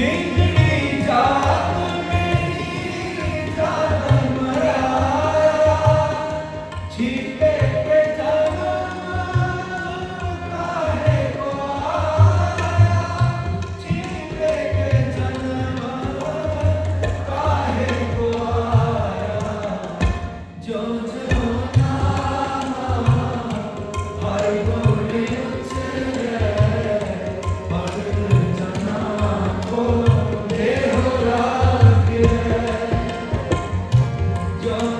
He 주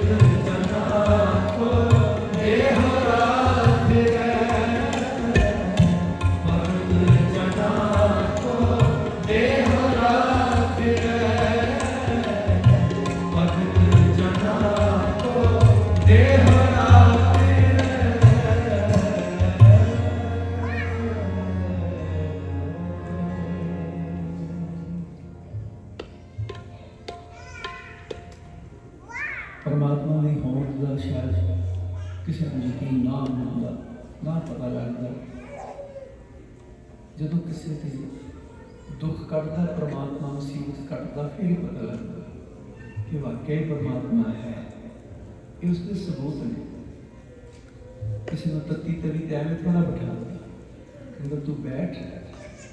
Thank you. ਪਰਮਾਤਮਾ ਦੀ ਹੋਂਦ ਦਾ ਸ਼ਾਇਦ ਕਿਸੇ ਨੂੰ ਯਕੀਨ ਨਾ ਹੁੰਦਾ ਨਾ ਪਤਾ ਲੱਗਦਾ। ਜਦੋਂ ਕਿਸੇ ਤੇ ਦੁੱਖ ਕੱਟਦਾ ਪਰਮਾਤਮਾ ਮੁਸੀਬਤ ਕੱਟਦਾ ਫਿਰ ਪਤਾ ਲੱਗਦਾ ਕਿ ਵਾਕਈ ਪਰਮਾਤਮਾ ਹੈ। ਇਹ ਉਸਦੇ ਸਬੂਤ ਨੇ। ਕਿਸੇ ਨੂੰ ਤੱਤੀ ਤਰੀ ਤੇ ਐਵੇਂ ਥੋੜਾ ਬਿਠਾ ਕਹਿੰਦਾ, ਤੂੰ ਬੈਠ।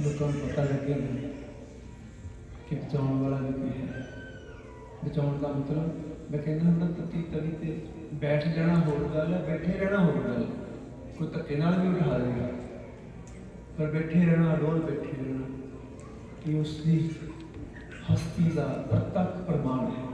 ਲੋਕਾਂ ਨੂੰ ਪਤਾ ਲੱਗੇਗਾ ਕਿ ਬਚਾਉਣ ਵਾਲਾ ਵੀ ਹੈ। ਬਚਾਉਣ ਦਾ ਮਤਲਬ ਮੈਂ ਕਹਿੰਦਾ ਹੁੰਦਾ ਤੱਤੀ ਤਵੀ ਤੇ ਬੈਠ ਜਾਣਾ ਹੋਰ ਗੱਲ ਹੈ, ਬੈਠੇ ਰਹਿਣਾ ਹੋਰ ਗੱਲ ਕੋਈ ਧੱਕੇ ਨਾਲ ਵੀ ਉਠਾ ਦੇਗਾ। ਪਰ ਬੈਠੇ ਰਹਿਣਾ, ਰੋਜ਼ ਬੈਠੇ ਰਹਿਣਾ, ਇਹ ਉਸ ਦੀ ਹਸਤੀ ਦਾ ਪ੍ਰਤੱਖ ਪ੍ਰਮਾਣ ਹੈ।